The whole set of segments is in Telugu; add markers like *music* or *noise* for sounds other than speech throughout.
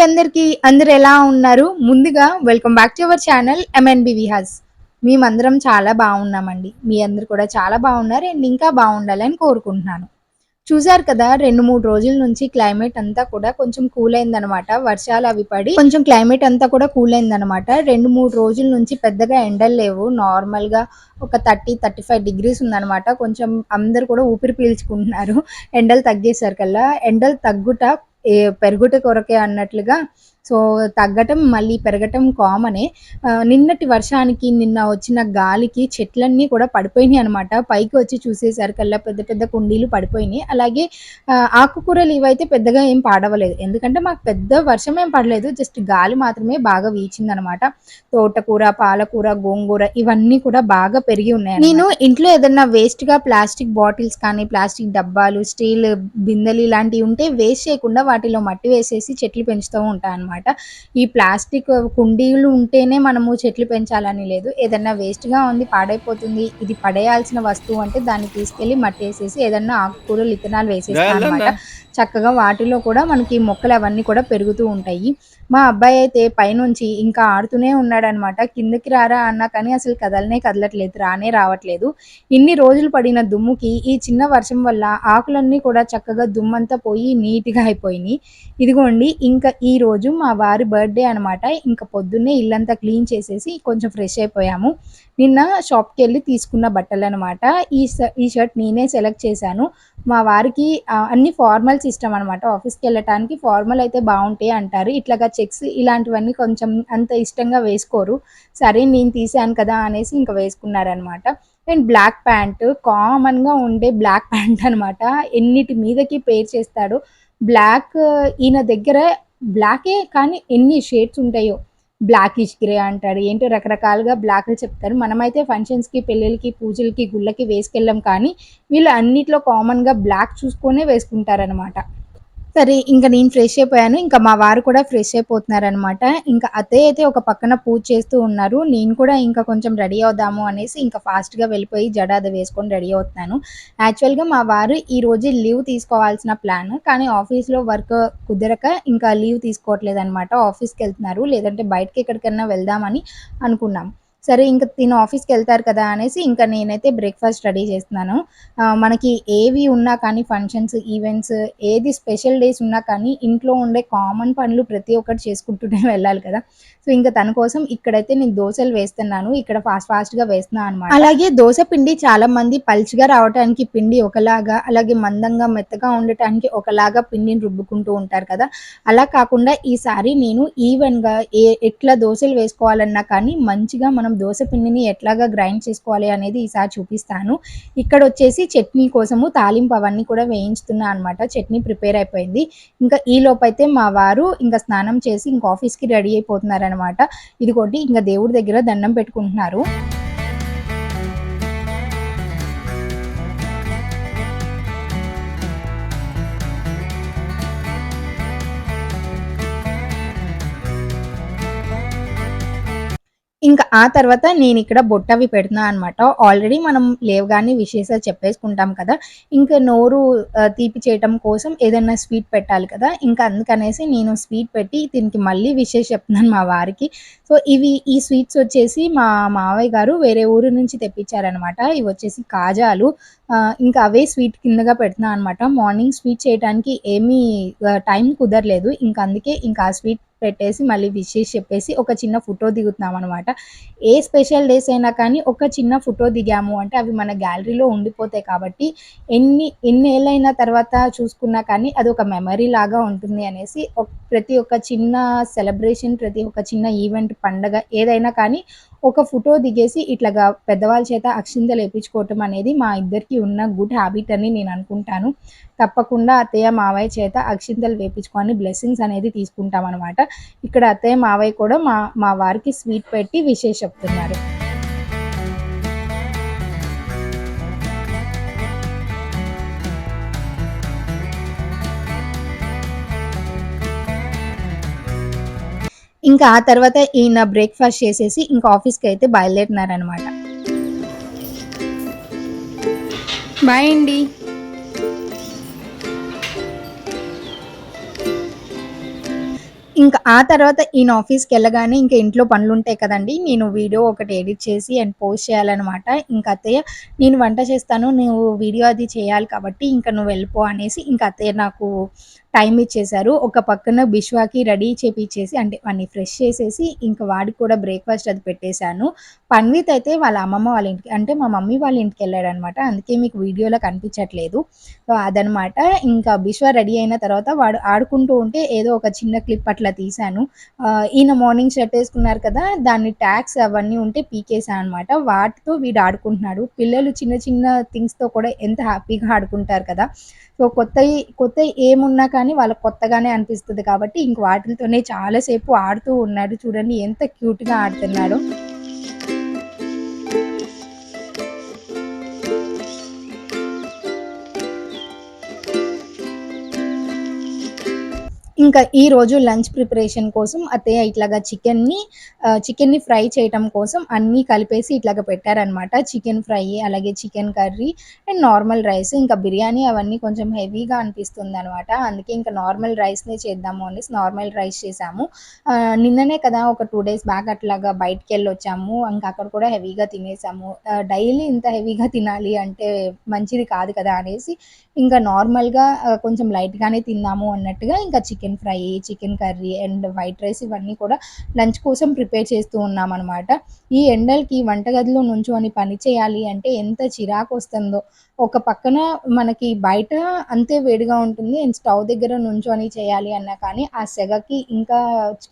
హలో అండి అందరికి అందరు ఎలా ఉన్నారు? ముందుగా welcome back to our channel M N B Vihas మేమందరం చాలా బాగున్నామండి. మీ అందరు కూడా చాలా బాగున్నారు అండ్ ఇంకా బాగుండాలని కోరుకుంటున్నాను. చూసారు కదా రెండు మూడు రోజుల నుంచి క్లైమేట్ అంతా కూడా కొంచెం కూల్ అయిందనమాట వర్షాలు అవి పడి కొంచెం క్లైమేట్ అంతా కూడా కూల్ అయిందనమాట రెండు మూడు రోజుల నుంచి పెద్దగా ఎండలు లేవు. నార్మల్గా ఒక థర్టీ థర్టీ ఫైవ్ డిగ్రీస్ ఉందన్నమాట. కొంచెం అందరు కూడా ఊపిరి పీల్చుకుంటున్నారు. ఎండలు తగ్గేసరికల్లా. ఎండలు తగ్గుట పెరుగుట కొరకే అన్నట్లుగా సో తగ్గటం మళ్ళీ పెరగటం కామనే. నిన్నటి వర్షానికి నిన్న వచ్చిన గాలికి చెట్లన్నీ కూడా పడిపోయినాయి అనమాట పైకి వచ్చి చూసేసరికల్లా పెద్ద పెద్ద కుండీలు పడిపోయినాయి. అలాగే ఆకుకూరలు ఇవైతే పెద్దగా ఏం పాడవలేదు. ఎందుకంటే మాకు పెద్ద వర్షం ఏం పడలేదు. జస్ట్ గాలి మాత్రమే బాగా వీచింది అనమాట తోటకూర పాలకూర గోంగూర ఇవన్నీ కూడా బాగా పెరిగి ఉన్నాయి నేను ఇంట్లో ఏదన్నా వేస్ట్గా ప్లాస్టిక్ బాటిల్స్ కానీ ప్లాస్టిక్ డబ్బాలు స్టీల్ బిందెలు ఇలాంటివి ఉంటే వేస్ట్ చేయకుండా వాటిలో మట్టి వేసేసి చెట్లు పెంచుతూ ఉంటాను అనమాట ఈ ప్లాస్టిక్ కుండీలు ఉంటేనే మనము చెట్లు పెంచాలని లేదు. ఏదన్నా వేస్ట్గా ఉంది పాడైపోతుంది ఇది పడేయాల్సిన వస్తువు అంటే దాన్ని తీసుకెళ్ళి మట్టి వేసేసి ఏదన్నా ఆకుకూరలు ఇత్తనాలు వేసేస్తాను అనమాట చక్కగా వాటిలో కూడా మనకి మొక్కలు అవన్నీ కూడా పెరుగుతూ ఉంటాయి. మా అబ్బాయి అయితే పైనుంచి ఇంకా ఆడుతూనే ఉన్నాడనమాట కిందకి రారా అన్నా కానీ అసలు కదలనే కదలట్లేదు రానే రావట్లేదు. ఇన్ని రోజులు పడిన దుమ్ముకి ఈ చిన్న వర్షం వల్ల ఆకులన్నీ కూడా చక్కగా దుమ్మంతా పోయి నీట్గా అయిపోయినాయి. ఇదిగోండి ఇంకా ఈ రోజు మా వారి బర్త్డే అనమాట ఇంకా పొద్దున్నే ఇల్లంతా క్లీన్ చేసేసి కొంచెం ఫ్రెష్ అయిపోయాము. నిన్న షాప్కి వెళ్ళి తీసుకున్న బట్టలు అనమాట ఈ ఈ షర్ట్ నేనే సెలెక్ట్ చేశాను. మా వారికి అన్ని ఫార్మల్స్ ఇష్టం అనమాట ఆఫీస్కి వెళ్ళటానికి ఫార్మల్ అయితే బాగుంటాయి అంటారు. ఇట్లాగా చెక్స్ ఇలాంటివన్నీ కొంచెం అంత ఇష్టంగా వేసుకోరు. సరే నేను తీసాను కదా అనేసి ఇంకా వేసుకున్నారనమాట అండ్ బ్లాక్ ప్యాంట్ కామన్గా ఉండే బ్లాక్ ప్యాంట్ అనమాట ఎన్నిటి మీదకి పేర్ చేస్తాడు. బ్లాక్ ఈయన దగ్గర బ్లాకే కానీ ఎన్ని షేడ్స్ ఉంటాయో. బ్లాకిష్ గ్రే అంటాడు ఏంటో రకరకాలుగా బ్లాక్లు చెప్తారు. మనమైతే ఫంక్షన్స్కి పెళ్ళిళ్ళకి పూజలకి గుళ్ళకి వేసుకెళ్ళాం కానీ వీళ్ళు అన్నిట్లో కామన్గా బ్లాక్ చూసుకొనే వేసుకుంటారనమాట సరే ఇంకా నేను ఫ్రెష్ అయిపోయాను. ఇంకా మా వారు కూడా ఫ్రెష్ అయిపోతున్నారనమాట. ఇంకా అత్తయ్య అయితే ఒక పక్కన పూజ చేస్తూ ఉన్నారు. నేను కూడా ఇంకా కొంచెం రెడీ అవుదాము అనేసి ఇంకా ఫాస్ట్గా వెళ్ళిపోయి జడాద వేసుకొని రెడీ అవుతున్నాను. యాక్చువల్గా మా వారు ఈ రోజు లీవ్ తీసుకోవాల్సిన ప్లాన్. కానీ ఆఫీస్లో వర్క్ కుదరక ఇంకా లీవ్ తీసుకోవట్లేదు అనమాట ఆఫీస్కి వెళ్తున్నారు. లేదంటే బయటకి ఎక్కడికైనా వెళ్దామని అనుకున్నాం. సరే ఇంకా తిను ఆఫీస్కి వెళ్తారు కదా అనేసి ఇంకా నేనైతే బ్రేక్ఫాస్ట్ రెడీ చేస్తున్నాను. మనకి ఏవి ఉన్నా కానీ ఫంక్షన్స్ ఈవెంట్స్ ఏది స్పెషల్ డేస్ ఉన్నా కానీ ఇంట్లో ఉండే కామన్ పనులు ప్రతి ఒక్కటి చేసుకుంటూనే *laughs* వెళ్ళాలి కదా. సో ఇంకా తన కోసం ఇక్కడైతే నేను దోశలు వేస్తున్నాను. ఇక్కడ ఫాస్ట్ ఫాస్ట్గా వేస్తున్నాను అనమాట అలాగే దోశ పిండి చాలా మంది పల్చగా రావడానికి పిండి ఒకలాగా అలాగే మందంగా మెత్తగా ఉండటానికి ఒకలాగా పిండిని రుబ్బుకుంటూ ఉంటారు కదా. అలా కాకుండా ఈసారి నేను ఈవెన్గా ఏ ఎట్లా దోశలు వేసుకోవాలన్నా కానీ మంచిగా మనం దోశ పిండిని ఎట్లాగా గ్రైండ్ చేసుకోవాలి అనేది ఈసారి చూపిస్తాను. ఇక్కడ వచ్చేసి చట్నీ కోసము తాలింపు అవన్నీ కూడా వేయించుతున్నా అనమాట చట్నీ ప్రిపేర్ అయిపోయింది. ఇంకా ఈ లోపైతే మా వారు ఇంకా స్నానం చేసి ఇంకా ఆఫీస్కి రెడీ అయిపోతున్నారు అనమాట ఇదిగోటి ఇంకా దేవుడి దగ్గర దండం పెట్టుకుంటున్నారు. ఇంకా ఆ తర్వాత నేను ఇక్కడ బొట్టవి పెడుతున్నాను అనమాట ఆల్రెడీ మనం లేవగానే విశేషాలు చెప్పేసుకుంటాం కదా. ఇంకా నోరు తీపి చేయటం కోసం ఏదైనా స్వీట్ పెట్టాలి కదా. ఇంకా అందుకనేసి నేను స్వీట్ పెట్టి దీనికి మళ్ళీ విషేస్ చెప్తున్నాను మా వారికి. సో ఇవి ఈ స్వీట్స్ వచ్చేసి మా మావయ్య గారు వేరే ఊరు నుంచి తెప్పించారనమాట ఇవి వచ్చేసి కాజాలు. ఇంకా అవే స్వీట్ కిందగా పెడుతున్నాను అనమాట మార్నింగ్ స్వీట్ చేయడానికి ఏమీ టైం కుదరలేదు. ఇంకా అందుకే ఇంకా ఆ స్వీట్ పెట్టేసి మళ్ళీ విషెస్ చెప్పేసి ఒక చిన్న ఫోటో దిగుతున్నాం అనమాట ఏ స్పెషల్ డేస్ అయినా కానీ ఒక చిన్న ఫోటో దిగాము అంటే అవి మన గ్యాలరీలో ఉండిపోతాయి కాబట్టి ఎన్ని ఎన్ని తర్వాత చూసుకున్నా కానీ అది ఒక మెమరీ లాగా ఉంటుంది అనేసి ప్రతి ఒక్క చిన్న సెలబ్రేషన్ ప్రతి ఒక్క చిన్న ఈవెంట్ పండగ ఏదైనా కానీ ఒక ఫోటో దిగేసి ఇట్లాగా పెద్దవాళ్ళ చేత అక్షింతలు వేయించుకోవటం అనేది మా ఇద్దరికి ఉన్న గుడ్ హ్యాబిట్ అని నేను అనుకుంటాను. తప్పకుండా అత్తయ్య మావయ్య చేత అక్షింతలు వేపించుకొని బ్లెస్సింగ్స్ అనేది తీసుకుంటాం అనమాట ఇక్కడ అత్తయ్య మావయ్య కూడా మా మా వారికి స్వీట్ పెట్టి విశేష చెప్తున్నారు. ఇంకా ఆ తర్వాత ఈయన బ్రేక్ఫాస్ట్ చేసేసి ఇంకా ఆఫీస్కి అయితే బయలుదేరినారనమాట బాయ్ అండి. ఇంకా ఆ తర్వాత ఈయన ఆఫీస్‌కెళ్ళగానే ఇంకా ఇంట్లో పనులుంటాయి కదండీ! నేను వీడియో ఒకటి ఎడిట్ చేసి అండ్ పోస్ట్ చేయాలన్నమాట ఇంకా అత్తయ్య నేను వంట చేస్తాను. నువ్వు వీడియో అది చేయాలి కాబట్టి ఇంక నువ్వు వెళ్ళిపో అనేసి ఇంకా అత్తయ్య నాకు టైం ఇచ్చేశారు. ఒక పక్కన బిశ్వాకి రెడీ చేపించేసి అంటే వాడిని ఫ్రెష్ చేసేసి ఇంకా వాడికి కూడా బ్రేక్‌ఫాస్ట్ అది పెట్టేశాను. పన్విత్ అయితే వాళ్ళ అమ్మమ్మ వాళ్ళ ఇంటికి అంటే మా మమ్మీ వాళ్ళ ఇంటికి వెళ్ళాడనమాట అందుకే మీకు వీడియోలో కనిపించట్లేదు. సో, అదనమాట. ఇంకా బిశ్వ రెడీ అయిన తర్వాత వాడు ఆడుకుంటూ ఉంటే ఏదో ఒక చిన్న క్లిప్ అట్లా తీశాను. ఆహ్, ఈయన మార్నింగ్ షర్ట్ వేసుకున్నారు కదా! దాన్ని ట్యాక్స్ అవన్నీ ఉంటే పీకేసా అనమాట. వాటితో వీడు ఆడుకుంటున్నాడు. పిల్లలు చిన్న చిన్న థింగ్స్‌తో కూడా ఎంత హ్యాపీగా ఆడుకుంటారు కదా! సో, కొత్త కొత్త ఏమున్నా కానీ వాళ్ళకి కొత్తగానే అనిపిస్తుంది కాబట్టి ఇంక వాటితోనే చాలా సేపు ఆడుతూ ఉన్నాడు. చూడండి ఎంత క్యూట్‌గా ఆడుతున్నాడో. ఇంకా ఈరోజు లంచ్ ప్రిపరేషన్ కోసం అత్తయ్య ఇట్లాగా చికెన్‌ని చికెన్‌ని ఫ్రై చేయటం కోసం అన్నీ కలిపేసి ఇట్లాగ పెట్టారనమాట. చికెన్ ఫ్రై, అలాగే chicken curry and normal rice. ఇంకా బిర్యానీ అవన్నీ కొంచెం హెవీగా అనిపిస్తుంది అనమాట అందుకే ఇంకా నార్మల్ రైస్‌నే చేద్దాము అనేసి నార్మల్ రైస్ చేసాము నిన్ననే కదా ఒక టూ డేస్ బ్యాక్ అట్లాగా బయటికెళ్ళొచ్చాము. ఇంకా అక్కడ కూడా హెవీగా తినేసాము. డైలీ ఇంత హెవీగా తినాలి అంటే మంచిది కాదు కదా! అనేసి ఇంకా నార్మల్‌గా కొంచెం లైట్‌గానే తిందాము అన్నట్టుగా ఇంకా chicken fry, chicken curry and white rice ఇవన్నీ కూడా లంచ్ కోసం ప్రిపేర్ చేస్తూ ఉన్నామన్నమాట. ఈ ఎండలకి వంటగదిలో నుంచొని పని చేయాలి అంటే ఎంత చిరాకు వస్తుందో. ఒక పక్కన మనకి బయట అంతే వేడిగా ఉంటుంది. అండ్ స్టవ్ దగ్గర నుంచొని చేయాలి అన్నా కానీ ఆ సెగకి ఇంకా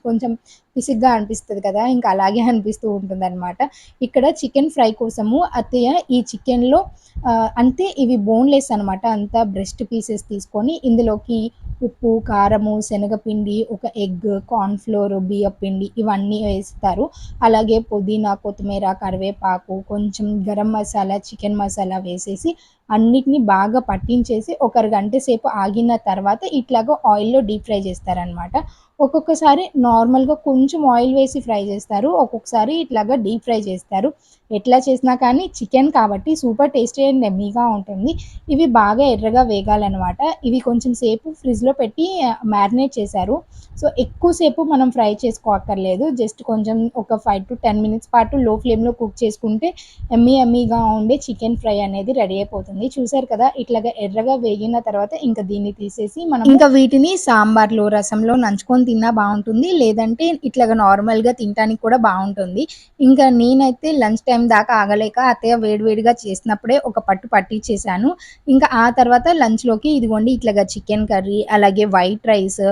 కొంచెం పిసిగ్గా అనిపిస్తుంది కదా! ఇంకా అలాగే *laughs* అనిపిస్తూ ఉంటుంది అనమాట ఇక్కడ చికెన్ ఫ్రై కోసము అత్తయ్య ఈ చికెన్‌లో అంతే ఇవి బోన్‌లెస్ అనమాట. అంతా బ్రెస్ట్ పీసెస్ తీసుకొని ఇందులోకి ఉప్పు, కారము, శనగపిండి, ఒక ఎగ్, కార్న్ ఫ్లోర్, బియ్యపిండి ఇవన్నీ వేస్తారు. అలాగే పుదీనా, కొత్తిమీర, కరివేపాకు, కొంచెం గరం మసాలా, చికెన్ మసాలా వేసేసి అన్నిటిని బాగా పట్టించేసి ఒక గంట సేపు ఆగిన తర్వాత ఇట్లాగ ఆయిల్‌లో డీప్ ఫ్రై చేస్తారనమాట. ఒక్కొక్కసారి నార్మల్‌గా కొంచెం ఆయిల్ వేసి ఫ్రై చేస్తారు. ఒక్కొక్కసారి ఇట్లాగా డీప్ ఫ్రై చేస్తారు. ఎట్లా చేసినా కానీ చికెన్ కాబట్టి సూపర్ టేస్టీ అండ్ ఎమ్మీగా ఉంటుంది. ఇవి బాగా ఎర్రగా వేగాలన్నమాట ఇవి కొంచెం సేపు ఫ్రిడ్జ్‌లో పెట్టి మ్యారినేట్ చేశారు. సో, ఎక్కువసేపు మనం ఫ్రై చేసుకోక్కర్లేదు. జస్ట్ కొంచెం ఒక 5-10 మినిట్స్ పాటు లో ఫ్లేమ్‌లో కుక్ చేసుకుంటే ఎమ్మీ ఎమ్మీగా ఉండే చికెన్ ఫ్రై అనేది రెడీ అయిపోతుంది. చూసారు కదా! ఇట్లాగా ఎర్రగా వేగిన తర్వాత ఇంక దీన్ని తీసేసి మనం ఇంకా వీటిని సాంబార్‌లో, రసంలో నంచుకొని తిన్నా బాగుంటుంది లేదంటే ఇట్లాగా నార్మల్‌గా తినడానికి కూడా బాగుంటుంది ఇంకా నేనైతే లంచ్ టైం దాకా ఆగలేక అత్తయ్య వేడివేడిగా చేసినప్పుడే ఒక పట్టు పట్టించేసాను ఇంకా ఆ తర్వాత లంచ్‌లోకి ఇదిగోండి ఇట్లాగా చికెన్ కర్రీ, అలాగే వైట్ రైస్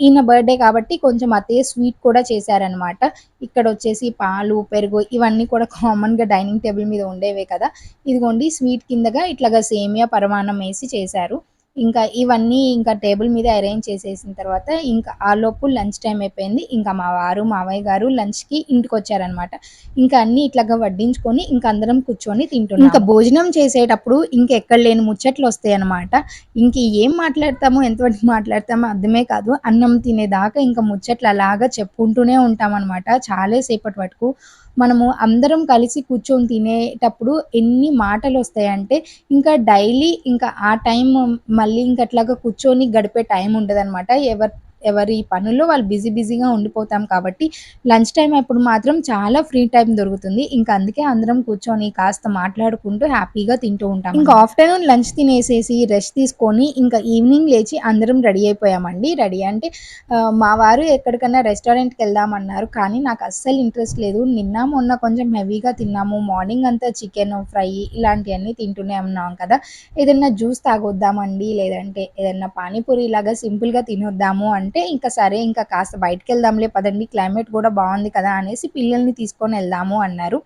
ఈయన బర్త్‌డే కాబట్టి కొంచెం అత్తయ్య స్వీట్ కూడా చేశారనమాట. ఇక్కడ వచ్చేసి పాలు, పెరుగు ఇవన్నీ కూడా కామన్‌గా డైనింగ్ టేబుల్ మీద ఉండేవే కదా! ఇదిగోండి స్వీట్ కిందగా ఇట్లాగా సేమియా పరమాన్నం వేసి చేశారు. ఇంకా ఇవన్నీ ఇంకా టేబుల్ మీద అరేంజ్ చేసేసిన తర్వాత ఇంకా ఆ లోపు లంచ్ టైం అయిపోయింది. ఇంకా మా వారు, మావయ్య గారు లంచ్‌కి ఇంటికొచ్చారనమాట. ఇంకా అన్ని ఇట్లాగా వడ్డించుకొని ఇంకా అందరం కూర్చొని తింటున్నాం ఇంకా భోజనం చేసేటప్పుడు ఇంకెక్కడ లేని ముచ్చట్లు వస్తాయి అనమాట ఇంక ఏం మాట్లాడతామో, ఎంతవరకు మాట్లాడతామో అర్థమే కాదు. అన్నం తినేదాకా ఇంకా ముచ్చట్లు అలాగా చెప్పుకుంటూనే ఉంటామన్నమాట చాలా సేపటి వరకు. మనము అందరం కలిసి కూర్చొని తినేటప్పుడు ఎన్ని మాటలు వస్తాయంటే ఇంకా డైలీ ఇంకా ఆ టైం మళ్ళీ ఇంక అట్లాగా కూర్చొని గడిపే టైం ఉండదనమాట. ఎవరి ఎవరి పనుల్లో వాళ్ళు బిజీ బిజీగా ఉండిపోతాం కాబట్టి లంచ్ టైమ్ అప్పుడు మాత్రం చాలా ఫ్రీ టైమ్ దొరుకుతుంది. ఇంక అందుకే అందరం కూర్చొని కాస్త మాట్లాడుకుంటూ హ్యాపీగా తింటూ ఉంటాం. ఇంకా ఆఫ్టర్‌నూన్ లంచ్ తినేసేసి రెస్ట్ తీసుకొని ఇంకా ఈవినింగ్ లేచి అందరం రెడీ అయిపోయామండి. రెడీ అంటే మా వారు ఎక్కడికన్నా రెస్టారెంట్‌కెళ్దామన్నారు. కానీ నాకు అస్సలు ఇంట్రెస్ట్ లేదు. నిన్న, మొన్న కొంచెం హెవీగా తిన్నాము. మార్నింగ్ అంతా చికెను ఫ్రై ఇలాంటియన్నీ తింటూనే ఉన్నాం కదా! ఏదన్నా జ్యూస్ తాగొద్దామండి, లేదంటే ఏదన్నా పానీపూరి లాగా సింపుల్‌గా తినొద్దాము అంటే అంటే ఇంకా సరే ఇంకా కాస్త బయటికెళ్దాంలే పదండి క్లైమేట్ కూడా బాగుంది కదా! అనేసి పిల్లల్ని తీసుకొని వెళ్దాము అన్నారు.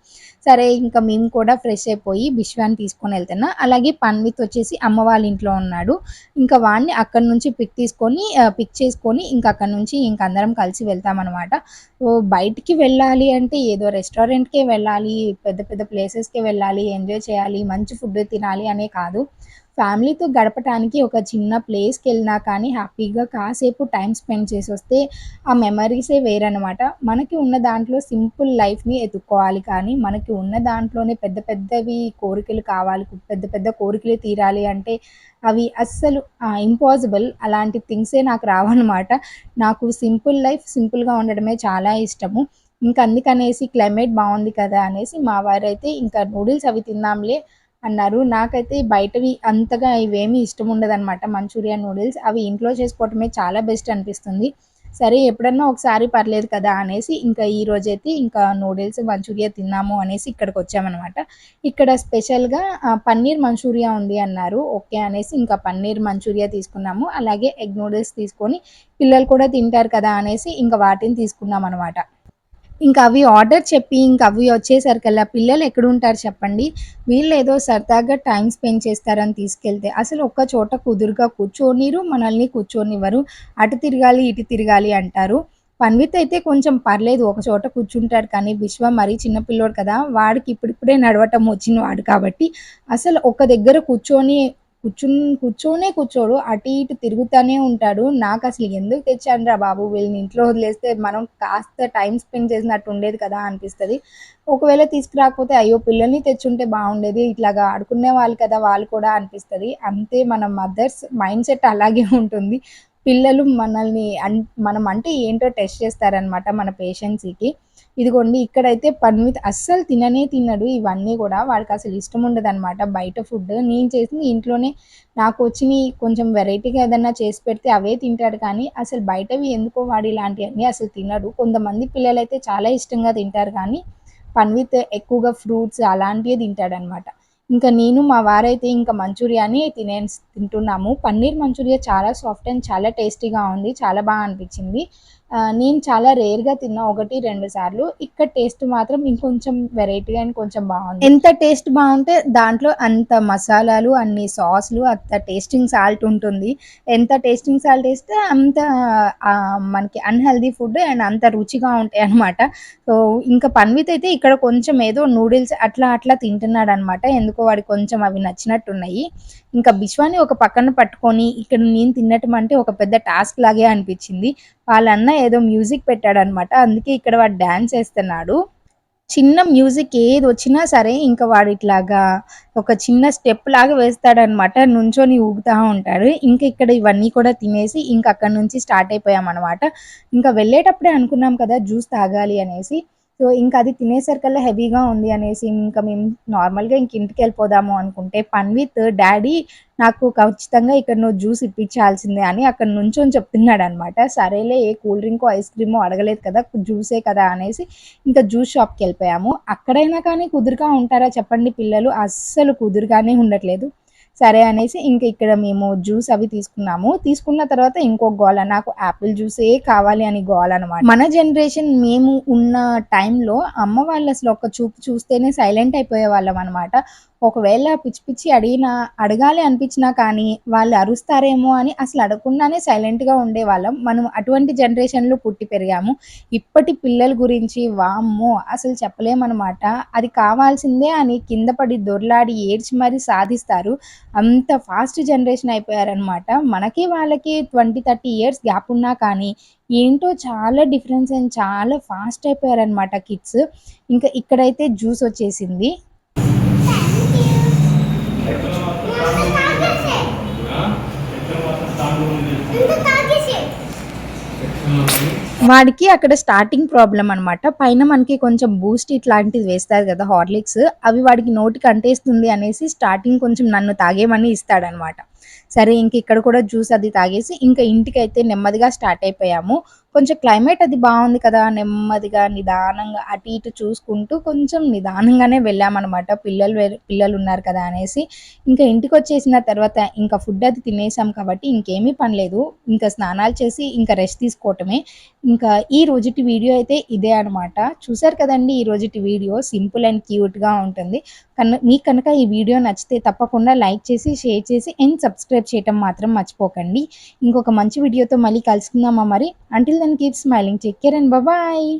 సరే ఇంకా మేము కూడా ఫ్రెష్ అయిపోయి బిశ్వాని తీసుకొని వెళ్తున్నా అలాగే పన్విత్ వచ్చేసి అమ్మ వాళ్ళ ఇంట్లో ఉన్నాడు. ఇంకా వాడిని అక్కడి నుంచి పిక్ తీసుకొని పిక్ చేసుకొని ఇంకా అక్కడి నుంచి ఇంక అందరం కలిసి వెళ్తామన్నమాట సో, బయటికి వెళ్ళాలి అంటే ఏదో రెస్టారెంట్‌కే వెళ్ళాలి, పెద్ద పెద్ద ప్లేసెస్‌కే వెళ్ళాలి, ఎంజాయ్ చేయాలి, మంచి ఫుడ్ తినాలి అనే కాదు. ఫ్యామిలీతో గడపటానికి ఒక చిన్న ప్లేస్కి వెళ్ళినా కానీ హ్యాపీగా కాసేపు టైం స్పెండ్ చేసి వస్తే ఆ మెమరీసే వేరనమాట. మనకి ఉన్న దాంట్లో సింపుల్ లైఫ్‌ని ఎతుక్కోవాలి కానీ, మనకి ఉన్న దాంట్లోనే పెద్ద పెద్దవి కోరికలు కావాలి, పెద్ద పెద్ద కోరికలు తీరాలి అంటే అవి అస్సలు ఇంపాసిబుల్. అలాంటి థింగ్సే నాకు రావనమాట. నాకు సింపుల్ లైఫ్, సింపుల్‌గా ఉండడమే చాలా ఇష్టము. ఇంకా అందుకనేసి క్లైమేట్ బాగుంది కదా! అనేసి మా వారైతే ఇంకా నూడిల్స్ అవి తిందాంలే అన్నారు. నాకైతే బయటవి అంతగా ఇవేమీ ఇష్టముండదనమాట మంచూరియా నూడిల్స్. అవి ఇంట్లో చేసుకోవటమే చాలా బెస్ట్ అనిపిస్తుంది. సరే ఎప్పుడన్నా ఒకసారి పర్లేదు కదా! అనేసి ఇంకా ఈ రోజైతే ఇంకా నూడిల్స్, మంచూరియా తిన్నాము అనేసి ఇక్కడికొచ్చామనమాట. ఇక్కడ స్పెషల్‌గా పన్నీర్ మంచూరియా ఉంది అన్నారు. ఓకే అనేసి ఇంకా పన్నీర్ మంచూరియా తీసుకున్నాము. అలాగే ఎగ్ నూడిల్స్ తీసుకొని పిల్లలు కూడా తింటారు కదా! అనేసి ఇంకా వాటిని తీసుకున్నాం అనమాట ఇంకా అవి ఆర్డర్ చెప్పి ఇంక అవి వచ్చేసరికల్లా పిల్లలు ఎక్కడుంటారు చెప్పండి? వీళ్ళు ఏదో సరదాగా టైం స్పెండ్ చేస్తారని తీసుకెళ్తే అసలు ఒక్క చోట కుదురుగా కూర్చోనిరు, మనల్ని కూర్చోనివ్వరు. అటు తిరగాలి, ఇటు తిరగాలి అంటారు. పన్విత్ అయితే కొంచెం పర్లేదు ఒక చోట కూర్చుంటాడు కానీ, విశ్వ మరీ చిన్న పిల్లోడు కదా! వాడికి ఇప్పుడిప్పుడే నడవటం వచ్చిన వాడు కాబట్టి అసలు ఒక దగ్గర కూర్చొని కూర్చున్ కూర్చోనే కూర్చోడు. అటు ఇటు తిరుగుతూనే ఉంటాడు. నాకు అసలు ఎందుకు తెచ్చానురా బాబు! వీళ్ళని ఇంట్లో వదిలేస్తే మనం కాస్త టైం స్పెండ్ చేసినట్టు ఉండేది కదా! అనిపిస్తుంది ఒకవేళ తీసుకురాకపోతే అయ్యో! పిల్లల్ని తెచ్చుంటే బాగుండేది ఇట్లాగా ఆడుకునే వాళ్ళు కదా! వాళ్ళు కూడా అనిపిస్తుంది అంతే మన మదర్స్ మైండ్ సెట్ అలాగే ఉంటుంది. పిల్లలు మనల్ని అన్ మనం అంటే ఏంటో టెస్ట్ చేస్తారనమాట మన పేషెన్సీకి. ఇదిగోండి ఇక్కడైతే పన్విత్ అస్సలు తిననే తినడు ఇవన్నీ కూడా వాడికి అసలు ఇష్టం ఉండదు అనమాట బయట ఫుడ్. నేను చేసింది ఇంట్లోనే నాకు వచ్చినవి కొంచెం వెరైటీగా ఏదన్నా చేసి పెడితే అవే తింటాడు కానీ, అసలు బయటవి ఎందుకో వాడు ఇలాంటివన్నీ అసలు తినడు. కొంతమంది పిల్లలైతే చాలా ఇష్టంగా తింటారు కానీ, పన్విత్ ఎక్కువగా ఫ్రూట్స్ అలాంటివి తింటాడనమాట. ఇంకా నేను మా వారైతే ఇంకా మంచూరియాని తినే తింటున్నాము. పన్నీర్ మంచూరియా చాలా సాఫ్ట్ అండ్ చాలా టేస్టీగా ఉంది. చాలా బాగా అనిపించింది నేను చాలా రేర్‌గా తిన్నా. 1, 2 సార్లు. ఇక్కడ టేస్ట్ మాత్రం ఇంకొంచెం వెరైటీగా అండ్ కొంచెం బాగుంది ఎంత టేస్ట్ బాగుంటే దాంట్లో అంత మసాలాలు, అన్ని సాస్‌లు, అంత టేస్టింగ్ సాల్ట్ ఉంటుంది. ఎంత టేస్టింగ్ సాల్ట్ వేస్తే అంత మనకి అన్హెల్దీ ఫుడ్ అండ్ అంత రుచిగా ఉంటాయి అనమాట సో, ఇంకా పన్విత్ అయితే ఇక్కడ కొంచెం ఏదో నూడిల్స్ అట్లా అట్లా తింటున్నాడనమాట. ఎందుకో వాడికి కొంచెం అవి నచ్చినట్టున్నాయి ఇంకా బిశ్వాని ఒక పక్కన పట్టుకొని ఇక్కడ నేను తినటం అంటే ఒక పెద్ద టాస్క్ లాగే అనిపించింది వాళ్ళన్న ఏదో మ్యూజిక్ పెట్టాడనమాట. అందుకే ఇక్కడ వాడు డాన్స్ వేస్తున్నాడు చిన్న మ్యూజిక్ ఏది వచ్చినా సరే ఇంకా వాడు ఇట్లాగా ఒక చిన్న స్టెప్ లాగా వేస్తాడనమాట. నుంచొని ఊగుతా ఉంటాడు. ఇంకా ఇక్కడ ఇవన్నీ కూడా తినేసి ఇంకా అక్కడ నుంచి స్టార్ట్ అయిపోయామనమాట. ఇంకా వెళ్ళేటప్పుడే అనుకున్నాం కదా! జ్యూస్ తాగాలి అనేసి. సో, ఇంకా అది తినేసరికల్లా హెవీగా ఉంది అనేసి ఇంకా మేము నార్మల్‌గా ఇంక ఇంటికెళ్ళిపోదాము అనుకుంటే, పన్విత్ డాడీ నాకు ఖచ్చితంగా ఇక్కడ నువ్వు జ్యూస్ ఇప్పించాల్సిందే అని అక్కడ నుంచొని చెప్తున్నాడనమాట. సరేలే ఏ కూల్ డ్రింకో, ఐస్ క్రీమో అడగలేదు కదా! జ్యూసే కదా! అనేసి ఇంకా జ్యూస్ షాప్కి వెళ్ళిపోయాము అక్కడైనా కానీ కుదురుగా ఉంటారా చెప్పండి పిల్లలు? అస్సలు కుదురుగానే ఉండట్లేదు. సరే అనేసి ఇంక ఇక్కడ మేము జ్యూస్ అవి తీసుకున్నాము. తీసుకున్న తర్వాత ఇంకో గోల నాకు యాపిల్ జ్యూసే కావాలి అని గోలనమాట. మన జనరేషన్ మేము ఉన్న టైంలో అమ్మ వాళ్ళు అసలు ఒక చూపు చూస్తేనే సైలెంట్ అయిపోయే వాళ్ళం అనమాట ఒకవేళ పిచ్చి పిచ్చి అడిగినా అడగాలి అనిపించినా కానీ వాళ్ళు అరుస్తారేమో అని అసలు అడగకుండానే సైలెంట్‌గా ఉండేవాళ్ళం. మనం అటువంటి జనరేషన్‌లో పుట్టి పెరిగాము. ఇప్పటి పిల్లల గురించి వామ్మో! అసలు చెప్పలేమనమాట. అది కావాల్సిందే అని కింద పడి దొర్లాడి ఏడ్చి మరీ సాధిస్తారు. అంత ఫాస్ట్ జనరేషన్ అయిపోయారనమాట. మనకి వాళ్ళకి 20, 30 ఇయర్స్ గ్యాప్ ఉన్నా కానీ ఏంటో చాలా డిఫరెన్స్ అండ్ చాలా ఫాస్ట్ అయిపోయారనమాట కిడ్స్. ఇంకా ఇక్కడైతే జ్యూస్ వచ్చేసింది. వాడికి అక్కడ స్టార్టింగ్ ప్రాబ్లం అనమాట. పైన మనకి కొంచెం బూస్ట్ ఇట్లాంటిది వేస్తారు కదా హార్లిక్స్ అవి వాడికి నోటికి అంటేస్తుంది అనేసి స్టార్టింగ్ కొంచెం నన్ను తాగేమని ఇస్తాడనమాట. సరే ఇంక ఇక్కడ కూడా జ్యూస్ అది తాగేసి ఇంకా ఇంటికి అయితే నెమ్మదిగా స్టార్ట్ అయిపోయాము. కొంచెం క్లైమేట్ అది బాగుంది కదా! నెమ్మదిగా నిదానంగా అటు ఇటు చూసుకుంటూ కొంచెం నిదానంగానే వెళ్ళామన్నమాట పిల్లలు పిల్లలు ఉన్నారు కదా! అనేసి. ఇంకా ఇంటికి వచ్చేసిన తర్వాత ఇంకా ఫుడ్ అది తినేసాం కాబట్టి ఇంకేమీ పనిలేదు ఇంకా స్నానాలు చేసి ఇంకా రెస్ట్ తీసుకోవటమే. ఇంకా ఈ రోజుటి వీడియో అయితే ఇదే అనమాట. చూసారు కదండి ఈ రోజుటి వీడియో సింపుల్ అండ్ క్యూట్‌గా ఉంటుంది. కన్ మీకు కనుక ఈ వీడియో నచ్చితే తప్పకుండా లైక్ చేసి, షేర్ చేసి అండ్ సబ్స్క్రైబ్ చేయటం మాత్రం మర్చిపోకండి. ఇంకొక మంచి వీడియోతో మళ్ళీ కలుసుకుందామా మరి. Until then keep smiling. Take care and bye-bye.